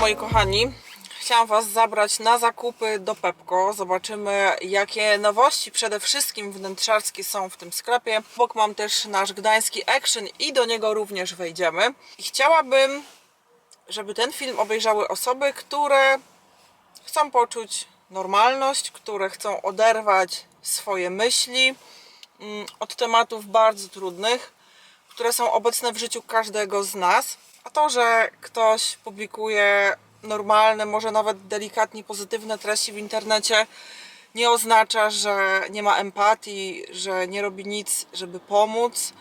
moi kochani. Chciałam Was zabrać na zakupy do Pepko. Zobaczymy, jakie nowości przede wszystkim wnętrzarskie są w tym sklepie. Obok mam też nasz gdański action i do niego również wejdziemy. I chciałabym, żeby ten film obejrzały osoby, które chcą poczuć normalność, które chcą oderwać swoje myśli mm, od tematów bardzo trudnych, które są obecne w życiu każdego z nas. A to, że ktoś publikuje normalne, może nawet delikatnie pozytywne treści w internecie, nie oznacza, że nie ma empatii, że nie robi nic, żeby pomóc,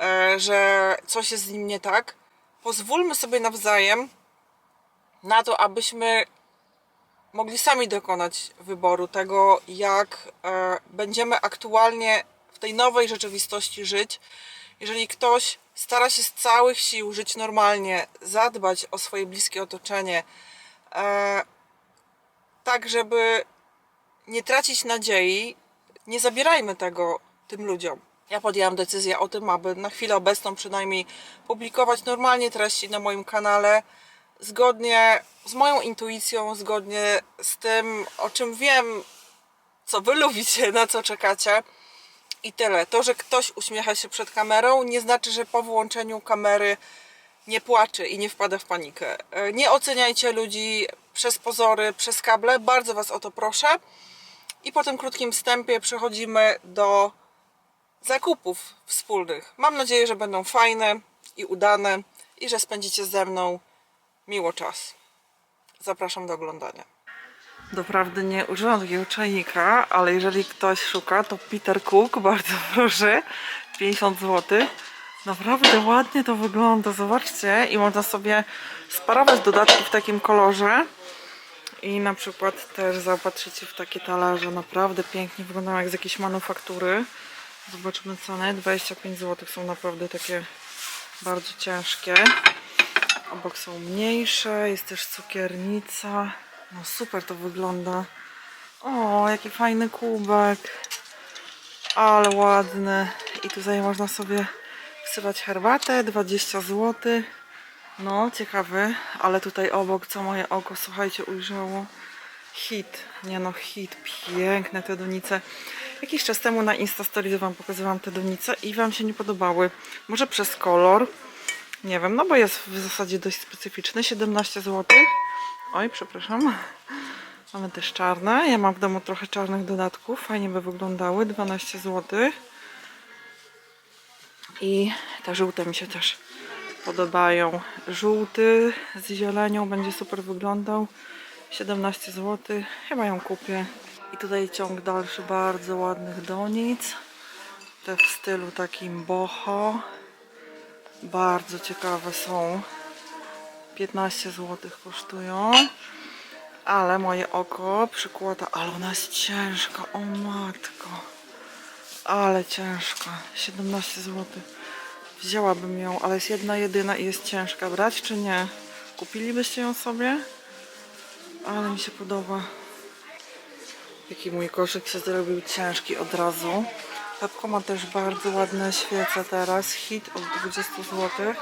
e, że coś jest z nim nie tak. Pozwólmy sobie nawzajem na to, abyśmy mogli sami dokonać wyboru tego, jak e, będziemy aktualnie w tej nowej rzeczywistości żyć. Jeżeli ktoś stara się z całych sił żyć normalnie, zadbać o swoje bliskie otoczenie, e, tak żeby nie tracić nadziei, nie zabierajmy tego tym ludziom. Ja podjęłam decyzję o tym, aby na chwilę obecną przynajmniej publikować normalnie treści na moim kanale, zgodnie z moją intuicją, zgodnie z tym, o czym wiem, co wy lubicie, na co czekacie. I tyle. To, że ktoś uśmiecha się przed kamerą, nie znaczy, że po włączeniu kamery nie płacze i nie wpada w panikę. E, Nie oceniajcie ludzi przez pozory, przez kable. Bardzo Was o to proszę. I po tym krótkim wstępie przechodzimy do zakupów wspólnych. Mam nadzieję, że będą fajne i udane i że spędzicie ze mną miło czas. Zapraszam do oglądania. Doprawdy nie używam takiego czajnika, ale jeżeli ktoś szuka, to Peter Cook, bardzo proszę, 50 zł. Naprawdę ładnie to wygląda, zobaczcie. I można sobie sparować dodatki w takim kolorze. I na przykład też zaopatrzycie w takie talerze. Naprawdę pięknie wyglądają jak z jakiejś manufaktury. Zobaczymy cenę. 25 zł są naprawdę takie bardzo ciężkie. Obok są mniejsze, jest też cukiernica. No super to wygląda. O, jaki fajny kubek. Ale ładny. I tutaj można sobie wsypać herbatę, 20 zł. No, ciekawy, ale tutaj obok, co moje oko, słuchajcie, ujrzało. Hit, nie no, hit, piękne te donice. Jakiś czas temu na Instastories wam pokazywałam te donice i wam się nie podobały. Może przez kolor, nie wiem, no bo jest w zasadzie dość specyficzny, 17 zł. Oj, przepraszam. Mamy też czarne. Ja mam w domu trochę czarnych dodatków. Fajnie by wyglądały. 12 zł. I te żółte mi się też podobają. Żółty z zielenią będzie super wyglądał. 17 zł. Chyba ją kupię. I tutaj ciąg dalszy bardzo ładnych donic. Te w stylu takim boho. Bardzo ciekawe są. 15 zł kosztują. Ale moje oko przykłada, ale ona jest ciężka, o matko. Ale ciężka. 17 zł. Wzięłabym ją, ale jest jedna jedyna i jest ciężka. Brać czy nie? Kupilibyście ją sobie? Ale mi się podoba. Jaki mój koszyk się zrobił ciężki od razu. Pepko ma też bardzo ładne świece teraz. Hit od 20 zł.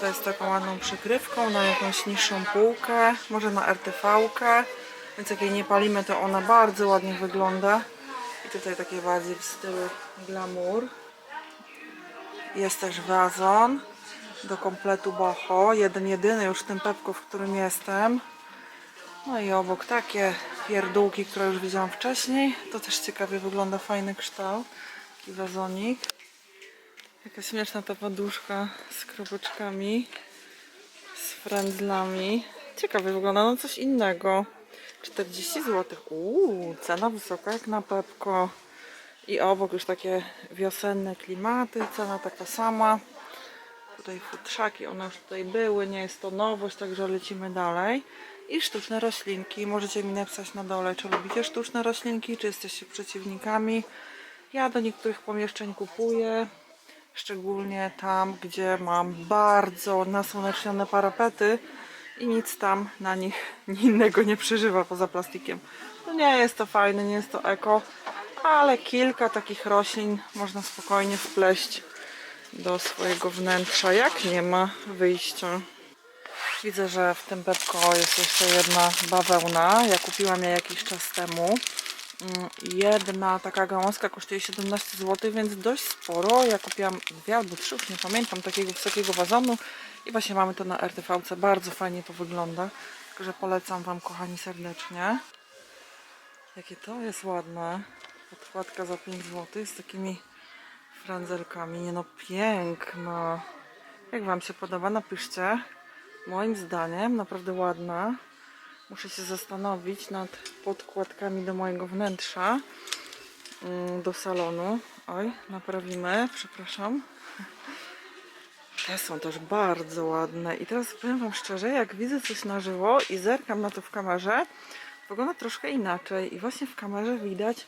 To jest taką ładną przykrywką na jakąś niższą półkę, może na RTV-kę. Więc jak jej nie palimy, to ona bardzo ładnie wygląda. I tutaj takie bardziej w stylu glamour. Jest też wazon do kompletu boho. Jeden jedyny już w tym pepku, w którym jestem. No i obok takie pierdółki, które już widziałam wcześniej. To też ciekawie wygląda, fajny kształt. Taki wazonik. Jaka śmieszna ta poduszka z kropeczkami, z frędzlami. Ciekawie wygląda, no coś innego. 40 zł. Uuu, cena wysoka jak na Pepko. I obok już takie wiosenne klimaty, cena taka sama. Tutaj futrzaki, one już tutaj były, nie jest to nowość, także lecimy dalej. I sztuczne roślinki. Możecie mi napisać na dole, czy lubicie sztuczne roślinki, czy jesteście przeciwnikami. Ja do niektórych pomieszczeń kupuję, szczególnie tam, gdzie mam bardzo nasłonecznione parapety i nic tam na nich innego nie przeżywa poza plastikiem. No nie jest to fajne, nie jest to eko, ale kilka takich roślin można spokojnie wpleść do swojego wnętrza, jak nie ma wyjścia. Widzę, że w tym Pepko jest jeszcze jedna bawełna. Ja kupiłam je jakiś czas temu. Mm, Jedna taka gałązka kosztuje 17 zł, więc dość sporo. Ja kupiłam dwie albo trzy, już nie pamiętam, takiego wysokiego wazonu. I właśnie mamy to na RTV. Bardzo fajnie to wygląda. Także polecam Wam, kochani, serdecznie. Jakie to jest ładne. Podkładka za 5 zł z takimi frędzelkami. Nie no, piękna. Jak Wam się podoba? Napiszcie. Moim zdaniem naprawdę ładna. Muszę się zastanowić nad podkładkami do mojego wnętrza, mm, do salonu. Oj, naprawimy, przepraszam. Te są też bardzo ładne. I teraz powiem Wam szczerze, jak widzę coś na żywo i zerkam na to w kamerze, wygląda troszkę inaczej. I właśnie w kamerze widać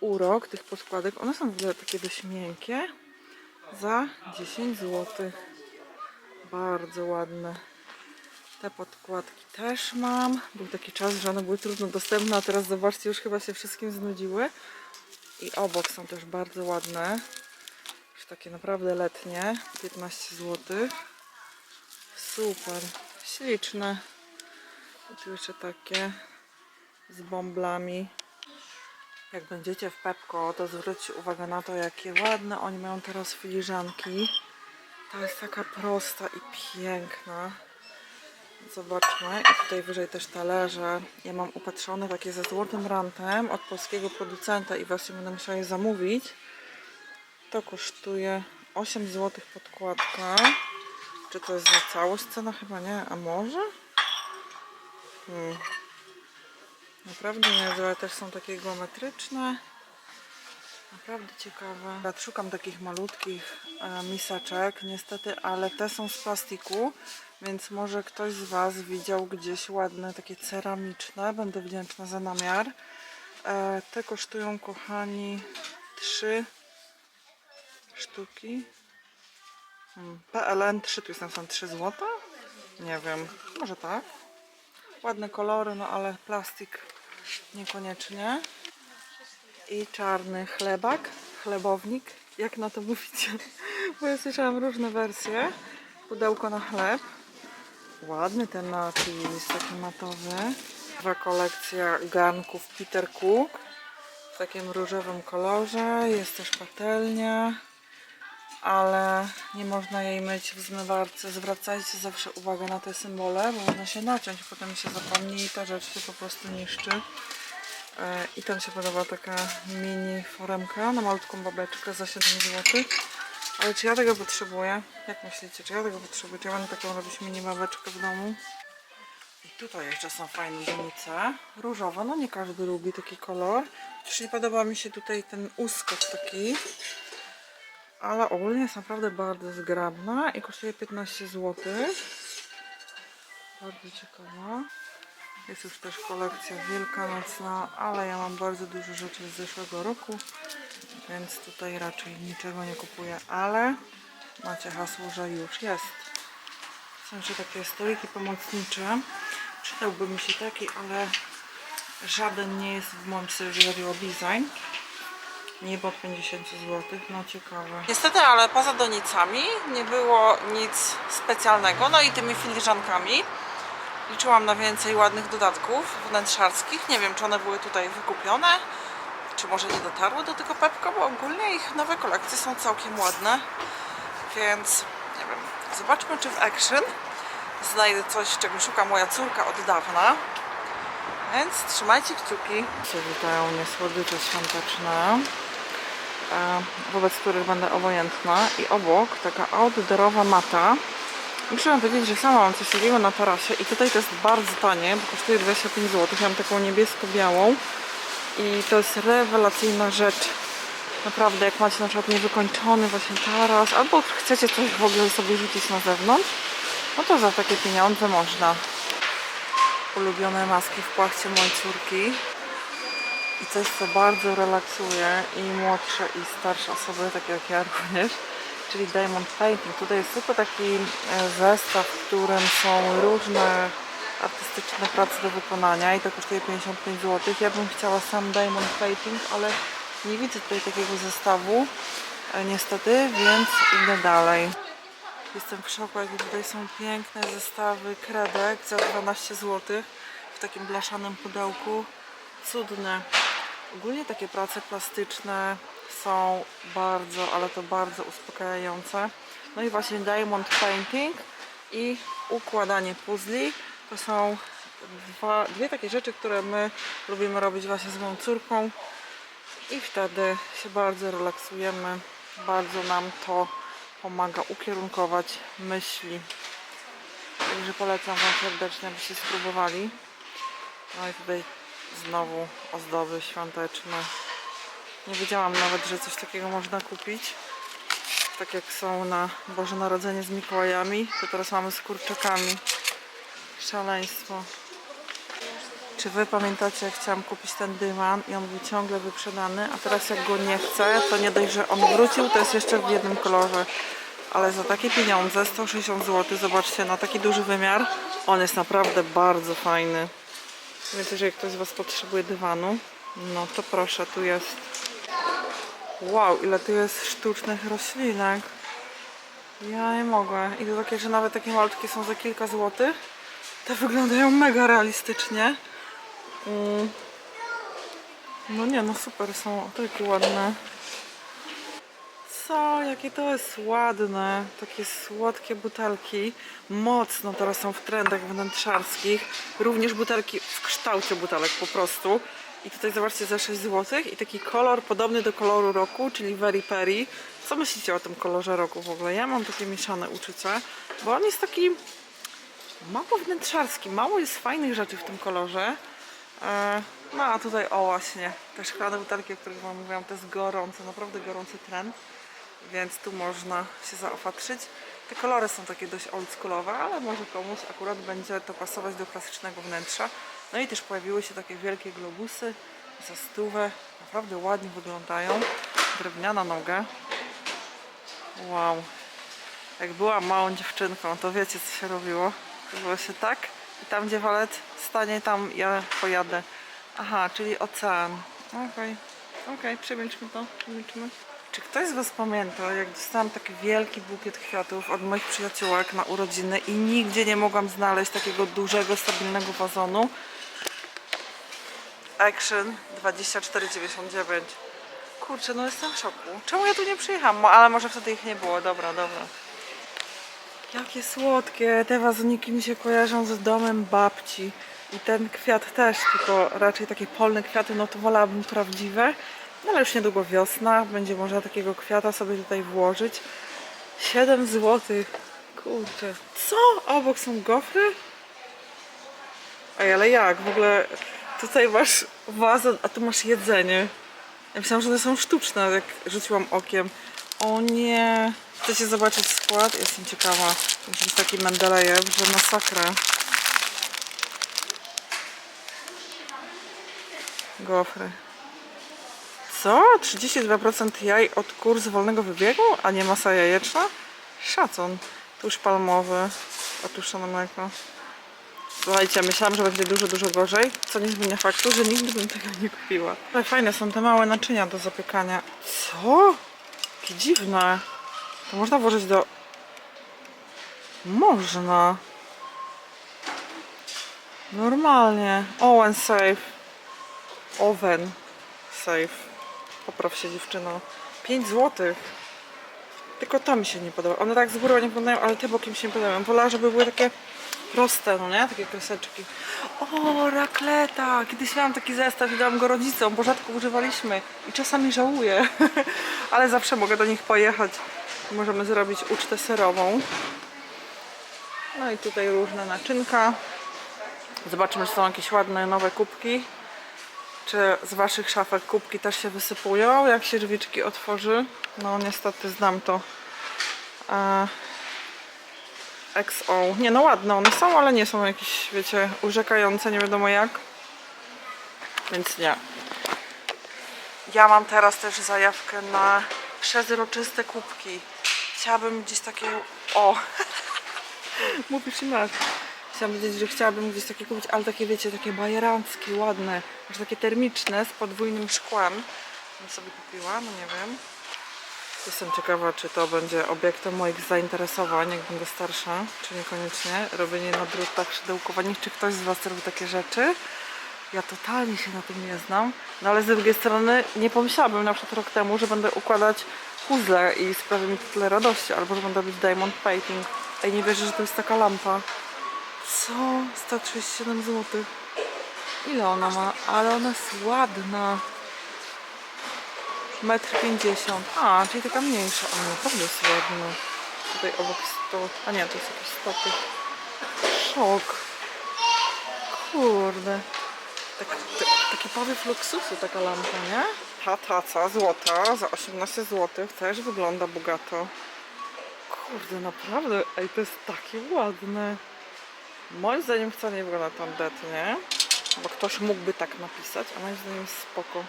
urok tych podkładek. One są w ogóle takie dość miękkie. Za 10 zł. Bardzo ładne. Te podkładki też mam. Był taki czas, że one były trudno dostępne, a teraz zobaczcie, już chyba się wszystkim znudziły. I obok są też bardzo ładne. Już takie naprawdę letnie. 15 zł. Super. Śliczne. I tu jeszcze takie z bąblami. Jak będziecie w Pepko, to zwróćcie uwagę na to, jakie ładne oni mają teraz filiżanki. Ta jest taka prosta i piękna. Zobaczmy. I tutaj wyżej też talerze. Ja mam upatrzone takie ze złotym rantem od polskiego producenta i właśnie będę musiała je zamówić. To kosztuje 8 zł podkładka. Czy to jest za całość cena? Chyba nie. A może? Hmm. Naprawdę niezłe. Też są takie geometryczne. Naprawdę ciekawe. Ja szukam takich malutkich e, miseczek, niestety, ale te są z plastiku, więc może ktoś z Was widział gdzieś ładne, takie ceramiczne. Będę wdzięczna za namiar. E, te kosztują, kochani, 3 sztuki. Hmm. PLN 3, tu jest napisane 3 zł? Nie wiem, może tak. Ładne kolory, no ale plastik niekoniecznie i czarny chlebak, chlebownik, jak na to mówicie, bo ja słyszałam różne wersje. Pudełko na chleb. Ładny ten napis, taki matowy. Nowa kolekcja garnków Peter Cook w takim różowym kolorze. Jest też patelnia, ale nie można jej myć w zmywarce. Zwracajcie zawsze uwagę na te symbole, bo można się naciąć, potem się zapomni i ta rzecz się po prostu niszczy. E, I tam się podoba taka mini foremka na malutką babeczkę za 7 zł. Ale czy ja tego potrzebuję? Jak myślicie, czy ja tego potrzebuję? Czy ja będę taką robić mini babeczkę w domu? I tutaj jeszcze są fajne donice. Różowe, no nie każdy lubi taki kolor. Nie podoba mi się tutaj ten uskok taki. Ale ogólnie jest naprawdę bardzo zgrabna i kosztuje 15 zł. Bardzo ciekawa. Jest już też kolekcja wielkanocna, ale ja mam bardzo dużo rzeczy z zeszłego roku, więc tutaj raczej niczego nie kupuję, ale macie hasło, że już jest. Są jeszcze takie stoliki pomocnicze. Przydałby mi się taki, ale żaden nie jest w moim stylu, jeżeli chodzi o design. Nie pod 50 zł, no ciekawe. Niestety, ale poza donicami nie było nic specjalnego, no i tymi filiżankami. Liczyłam na więcej ładnych dodatków wnętrzarskich. Nie wiem, czy one były tutaj wykupione, czy może nie dotarły do tego Pepko, bo ogólnie ich nowe kolekcje są całkiem ładne. Więc nie wiem, zobaczmy, czy w Action znajdę coś, czego szuka moja córka od dawna. Więc trzymajcie kciuki. Witają mnie słodycze świąteczne, e, wobec których będę obojętna. I obok taka outdoorowa mata. Muszę wam powiedzieć, że sama mam coś takiego na tarasie i tutaj to jest bardzo tanie, bo kosztuje 25 zł. Ja mam taką niebiesko-białą i to jest rewelacyjna rzecz. Naprawdę, jak macie na przykład niewykończony właśnie taras, albo chcecie coś w ogóle sobie rzucić na zewnątrz, no to za takie pieniądze można. Ulubione maski w płachcie mojej córki. I coś, co bardzo relaksuje i młodsze i starsze osoby, takie jak ja również czyli Diamond Painting. Tutaj jest tylko taki e, zestaw, w którym są różne artystyczne prace do wykonania i to kosztuje 55 zł. Ja bym chciała sam Diamond Painting, ale nie widzę tutaj takiego zestawu e, niestety, więc idę dalej. Jestem w szoku, jakie tutaj są piękne zestawy kredek za 12 zł w takim blaszanym pudełku. Cudne. Ogólnie takie prace plastyczne są bardzo, ale to bardzo uspokajające. No i właśnie diamond painting i układanie puzli. To są dwa, dwie takie rzeczy, które my lubimy robić właśnie z moją córką i wtedy się bardzo relaksujemy. Bardzo nam to pomaga ukierunkować myśli. Także polecam Wam serdecznie, abyście spróbowali. No i tutaj znowu ozdoby świąteczne. Nie wiedziałam nawet, że coś takiego można kupić. Tak jak są na Boże Narodzenie z Mikołajami, to teraz mamy z kurczakami. Szaleństwo. Czy wy pamiętacie, jak chciałam kupić ten dywan i on był ciągle wyprzedany, a teraz jak go nie chcę, to nie dość, że on wrócił, to jest jeszcze w jednym kolorze. Ale za takie pieniądze, 160 zł, zobaczcie, na taki duży wymiar, on jest naprawdę bardzo fajny. Więc jeżeli ktoś z Was potrzebuje dywanu, no to proszę, tu jest. Wow, ile tu jest sztucznych roślinek. Ja nie mogę. I to takie, że nawet takie malutkie są za kilka złotych. Te wyglądają mega realistycznie. Mm. No nie, no super są, takie ładne. Co, jakie to jest ładne. Takie słodkie butelki. Mocno teraz są w trendach wnętrzarskich. Również butelki w kształcie butelek po prostu. I tutaj zobaczcie za 6 zł i taki kolor podobny do koloru roku, czyli Very Perry. Co myślicie o tym kolorze roku w ogóle? Ja mam takie mieszane uczucia, bo on jest taki mało wnętrzarski, mało jest fajnych rzeczy w tym kolorze. E, No a tutaj, o właśnie, te szklane butelki, o których Wam mówiłam, to jest gorący, naprawdę gorący trend, więc tu można się zaopatrzyć. Te kolory są takie dość oldschoolowe, ale może komuś akurat będzie to pasować do klasycznego wnętrza. No i też pojawiły się takie wielkie globusy za stówę, naprawdę ładnie wyglądają. Drewniana noga. Wow. Jak byłam małą dziewczynką, to wiecie co się robiło? Było się tak i tam gdzie walet stanie, tam ja pojadę. Aha, czyli ocean. Okej, okej, przemilczmy to, przemilczmy. Czy ktoś z Was pamięta, jak dostałam taki wielki bukiet kwiatów od moich przyjaciółek na urodziny i nigdzie nie mogłam znaleźć takiego dużego, stabilnego wazonu? Action 24,99 Kurczę, no jestem w szoku. Czemu ja tu nie przyjechałam? Mo- Ale może wtedy ich nie było. Dobra, dobra. Jakie słodkie. Te wazoniki mi się kojarzą z domem babci. I ten kwiat też, tylko raczej takie polne kwiaty, no to wolałabym prawdziwe. No ale już niedługo wiosna, będzie można takiego kwiata sobie tutaj włożyć. 7 zł. Kurczę. Co? Obok są gofry? Ej, ale jak? W ogóle tutaj masz wazon, a tu masz jedzenie. Ja myślałam, że one są sztuczne, jak rzuciłam okiem. O nie. Chcecie zobaczyć skład? Jestem ciekawa. Musi być taki Mendelejew, że masakra. Gofry. Co? 32% jaj od kur wolnego wybiegu, a nie masa jajeczna? Szacun. Tuż palmowy, otuszone mleko. Słuchajcie, myślałam, że będzie dużo, dużo gorzej, co nie zmienia faktu, że nigdy bym tego nie kupiła. Ale fajne są te małe naczynia do zapiekania. Co? Jakie dziwne. To można włożyć do... Można. Normalnie. Owen safe. Oven safe. Popraw się dziewczyno. 5 złotych. Tylko to mi się nie podoba. One tak z góry nie wyglądają, ale te bokiem się nie podobają. Wolała, żeby były takie proste, no nie? Takie kreseczki. O, rakleta! Kiedyś miałam taki zestaw i dałam go rodzicom, bo rzadko używaliśmy. I czasami żałuję. ale zawsze mogę do nich pojechać. Możemy zrobić ucztę serową. No i tutaj różne naczynka. Zobaczymy, czy są jakieś ładne nowe kubki. Czy z waszych szafek kubki też się wysypują, jak się drzwiczki otworzy? No niestety znam to. E, XO. Nie no ładne one są, ale nie są jakieś, wiecie, urzekające, nie wiadomo jak. Więc nie. Ja mam teraz też zajawkę na przezroczyste kubki. Chciałabym gdzieś takie... O! Mówisz i masz. Chciałam powiedzieć, że chciałabym gdzieś takie kupić, ale takie wiecie, takie bajeranckie, ładne. Może takie termiczne z podwójnym szkłem. Bym sobie kupiła, no nie wiem. Jestem ciekawa, czy to będzie obiektem moich zainteresowań, jak będę starsza, czy niekoniecznie. Robienie na drutach szydełkowanych, czy ktoś z Was robi takie rzeczy. Ja totalnie się na tym nie znam, no ale z drugiej strony nie pomyślałabym na przykład rok temu, że będę układać puzzle i sprawi mi tyle radości, albo że będę robić diamond painting. Ej, nie wierzę, że to jest taka lampa. Co? 137 zł. Ile ona ma? Ale ona jest ładna. Metr 50. A, czyli taka mniejsza. Ale naprawdę jest ładna. Tutaj obok sto... A nie, to jest jakiś stopy. Szok. Kurde. Tak, tak, taki powiew luksusu taka lampa, nie? Ta taca złota za 18 zł też wygląda bogato. Kurde, naprawdę, ej, to jest takie ładne. Moim zdaniem wcale nie wygląda tandetnie, bo ktoś mógłby tak napisać, a moim zdaniem jest spoko.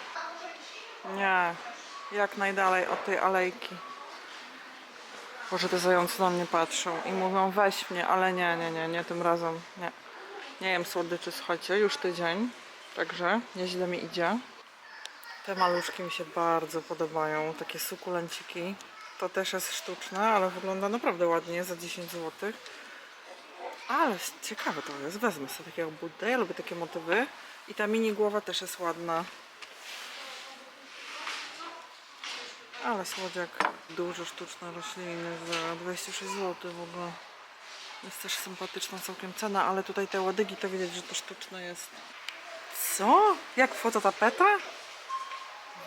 Nie, jak najdalej od tej alejki. Boże, te zające na mnie patrzą i mówią weź mnie, ale nie, nie, nie, nie tym razem, nie. Nie jem słodyczy, słuchajcie, już tydzień, także nieźle mi idzie. Te maluszki mi się bardzo podobają, takie sukulenciki. To też jest sztuczne, ale wygląda naprawdę ładnie za 10 zł. Ale ciekawe to jest, wezmę sobie takiego Buddę, ja lubię takie motywy. I ta mini głowa też jest ładna. Ale słodziak, duże sztuczne rośliny za 26 zł w ogóle. Jest też sympatyczna całkiem cena, ale tutaj te ładygi to widać, że to sztuczne jest. Co? Jak fototapeta?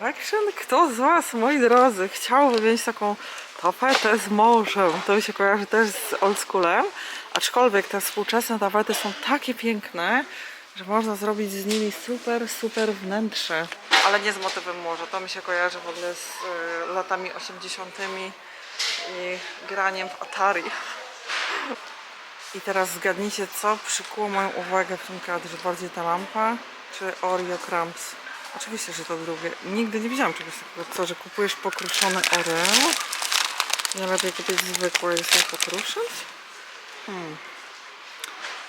Action? Kto z Was, moi drodzy, chciałby mieć taką tapetę z morzem? To mi się kojarzy też z oldschoolem. Aczkolwiek te współczesne tapety są takie piękne, że można zrobić z nimi super, super wnętrze. Ale nie z motywem morza. To mi się kojarzy w ogóle z y, latami 80. i graniem w Atari. I teraz zgadnijcie, co przykuło moją uwagę w tym kadrze. Bardziej ta lampa, czy Oreo Crumbs? Oczywiście, że to drugie. Nigdy nie widziałam czegoś takiego, co, że kupujesz pokruszone Oreo? Nie lepiej kupić zwykłe i sobie pokruszyć? Hmm.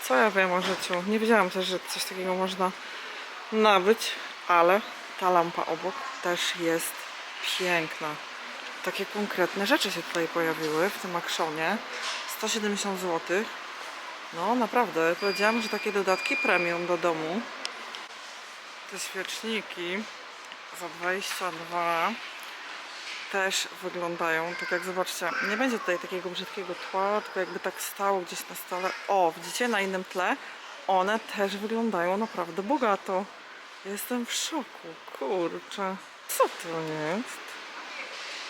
Co ja wiem o życiu? Nie wiedziałam też, że coś takiego można nabyć, ale ta lampa obok też jest piękna. Takie konkretne rzeczy się tutaj pojawiły w tym akszonie. 170 zł. No naprawdę, powiedziałam, że takie dodatki premium do domu. Te świeczniki za 22 też wyglądają, tak jak zobaczcie, nie będzie tutaj takiego brzydkiego tła, tylko jakby tak stało gdzieś na stole. O, widzicie, na innym tle one też wyglądają naprawdę bogato. Jestem w szoku, kurczę. Co to jest?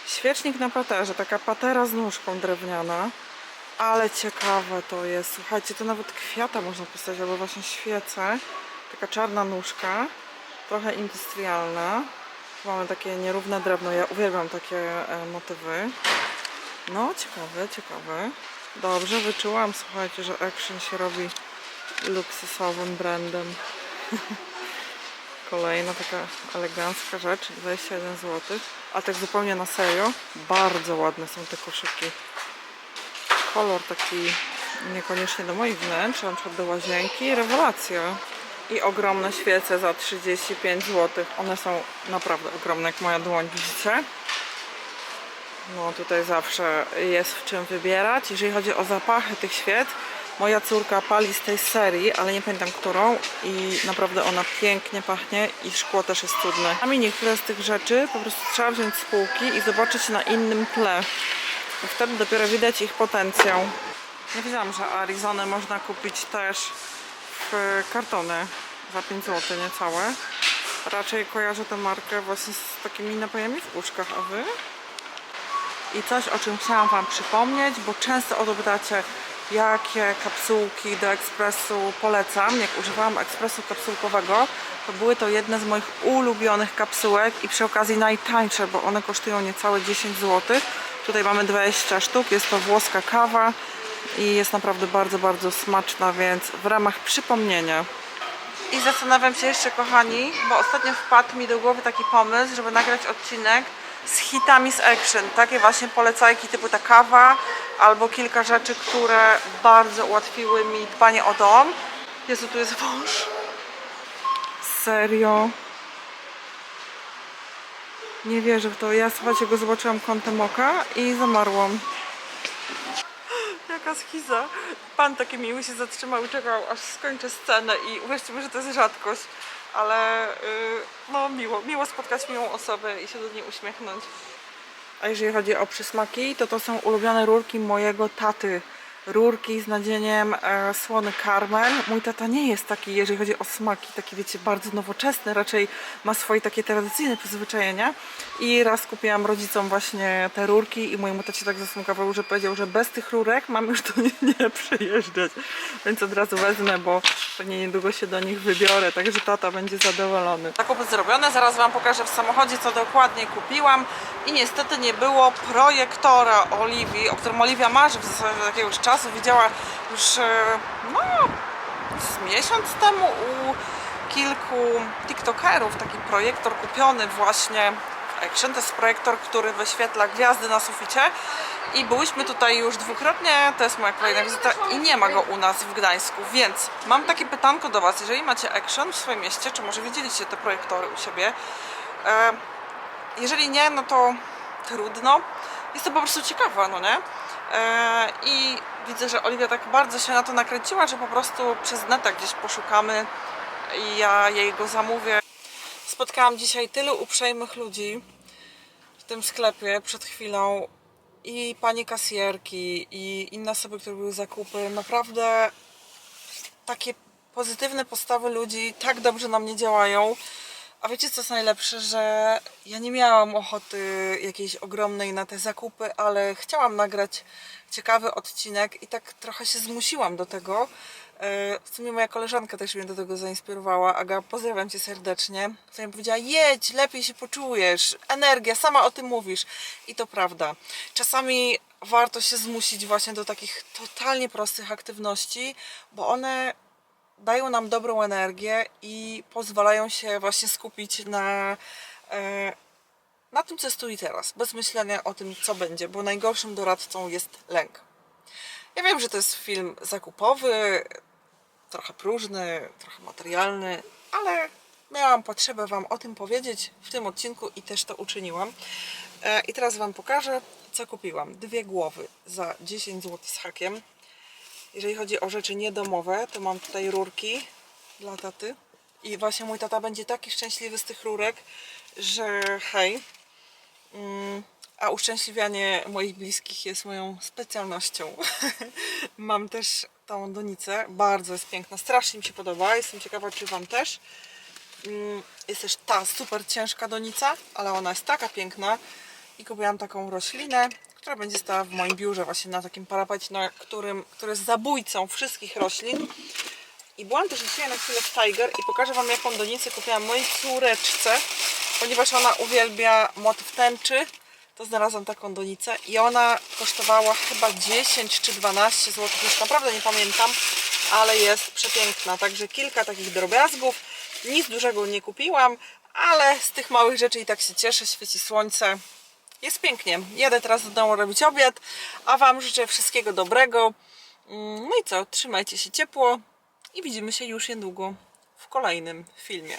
Świecznik na paterze, taka patera z nóżką drewniana. Ale ciekawe to jest. Słuchajcie, to nawet kwiata można postawić, albo właśnie świece. Taka czarna nóżka, trochę industrialna. Tu mamy takie nierówne drewno. Ja uwielbiam takie e, motywy. No, ciekawe, ciekawe. Dobrze, wyczułam, słuchajcie, że Action się robi luksusowym brandem. Kolejna taka elegancka rzecz, 21 zł. A tak zupełnie na serio, bardzo ładne są te koszyki kolor taki niekoniecznie do moich wnętrz, na przykład do łazienki, rewelacja. I ogromne świece za 35 zł. One są naprawdę ogromne, jak moja dłoń, widzicie? No tutaj zawsze jest w czym wybierać. Jeżeli chodzi o zapachy tych świec, moja córka pali z tej serii, ale nie pamiętam którą i naprawdę ona pięknie pachnie i szkło też jest cudne. A mi niektóre z tych rzeczy po prostu trzeba wziąć z półki i zobaczyć na innym tle. I wtedy dopiero widać ich potencjał. Nie wiedziałam, że Arizonę można kupić też kartony za 5 zł niecałe. Raczej kojarzę tę markę właśnie z takimi napojami w puszkach, a wy? I coś, o czym chciałam Wam przypomnieć, bo często o to pytacie, jakie kapsułki do ekspresu polecam. Jak używałam ekspresu kapsułkowego, to były to jedne z moich ulubionych kapsułek i przy okazji najtańsze, bo one kosztują niecałe 10 zł. Tutaj mamy 20 sztuk, jest to włoska kawa i jest naprawdę bardzo, bardzo smaczna, więc w ramach przypomnienia. I zastanawiam się jeszcze, kochani, bo ostatnio wpadł mi do głowy taki pomysł, żeby nagrać odcinek z hitami z Action. Takie właśnie polecajki typu ta kawa albo kilka rzeczy, które bardzo ułatwiły mi dbanie o dom. Jezu, tu jest wąż. Serio? Nie wierzę w to. Ja słuchajcie, go zobaczyłam kątem oka i zamarłam. Jaka schiza. Pan taki miły się zatrzymał i czekał, aż skończę scenę i uwierzcie mi, że to jest rzadkość, ale yy, no miło, miło spotkać miłą osobę i się do niej uśmiechnąć. A jeżeli chodzi o przysmaki, to to są ulubione rurki mojego taty. Rurki z nadzieniem e, słony karmel. Mój tata nie jest taki, jeżeli chodzi o smaki, taki wiecie, bardzo nowoczesny, raczej ma swoje takie tradycyjne przyzwyczajenia. I raz kupiłam rodzicom właśnie te rurki i mojemu tacie tak zasmukował, że powiedział, że bez tych rurek mam już do nich nie przyjeżdżać. Więc od razu wezmę, bo pewnie niedługo się do nich wybiorę, także tata będzie zadowolony. Zakupy zrobione, zaraz Wam pokażę w samochodzie, co dokładnie kupiłam. I niestety nie było projektora Oliwii, o którym Oliwia marzy w zasadzie jakiegoś czasu. Widziała już e, no, miesiąc temu u kilku TikTokerów taki projektor kupiony właśnie w Action. To jest projektor, który wyświetla gwiazdy na suficie. I byłyśmy tutaj już dwukrotnie, to jest moja kolejna wizyta i nie ma go u nas w Gdańsku, więc mam takie pytanko do Was. Jeżeli macie Action w swoim mieście, czy może widzieliście te projektory u siebie? E, jeżeli nie, no to trudno. Jest to po prostu ciekawe, no nie? E, I widzę, że Oliwia tak bardzo się na to nakręciła, że po prostu przez neta gdzieś poszukamy i ja jej go zamówię. Spotkałam dzisiaj tylu uprzejmych ludzi w tym sklepie przed chwilą i pani kasjerki i inne osoby, które były zakupy. Naprawdę takie pozytywne postawy ludzi tak dobrze na mnie działają. A wiecie co jest najlepsze, że ja nie miałam ochoty jakiejś ogromnej na te zakupy, ale chciałam nagrać ciekawy odcinek i tak trochę się zmusiłam do tego. E, W sumie moja koleżanka też mnie do tego zainspirowała. Aga, pozdrawiam Cię serdecznie. To mi powiedziała, jedź, lepiej się poczujesz, energia, sama o tym mówisz. I to prawda. Czasami warto się zmusić właśnie do takich totalnie prostych aktywności, bo one dają nam dobrą energię i pozwalają się właśnie skupić na, e, na tym, co jest tu i teraz, bez myślenia o tym, co będzie, bo najgorszym doradcą jest lęk. Ja wiem, że to jest film zakupowy, trochę próżny, trochę materialny, ale miałam potrzebę Wam o tym powiedzieć w tym odcinku i też to uczyniłam. E, I teraz Wam pokażę, co kupiłam. Dwie głowy za 10 zł z hakiem. Jeżeli chodzi o rzeczy niedomowe, to mam tutaj rurki dla taty. I właśnie mój tata będzie taki szczęśliwy z tych rurek, że hej. Mm, A uszczęśliwianie moich bliskich jest moją specjalnością. mam też tą donicę. Bardzo jest piękna. Strasznie mi się podoba. Jestem ciekawa, czy Wam też. Mm, Jest też ta super ciężka donica, ale ona jest taka piękna. I kupiłam taką roślinę, która będzie stała w moim biurze właśnie na takim parapecie, na którym, który jest zabójcą wszystkich roślin. I byłam też dzisiaj na chwilę w Tiger i pokażę Wam jaką donicę kupiłam mojej córeczce, ponieważ ona uwielbia motyw tęczy, to znalazłam taką donicę i ona kosztowała chyba 10 czy 12 zł, już naprawdę nie pamiętam, ale jest przepiękna. Także kilka takich drobiazgów. Nic dużego nie kupiłam, ale z tych małych rzeczy i tak się cieszę, świeci słońce. Jest pięknie. Jadę teraz do domu robić obiad, a Wam życzę wszystkiego dobrego. Mm, No i co, trzymajcie się ciepło i widzimy się już niedługo w kolejnym filmie.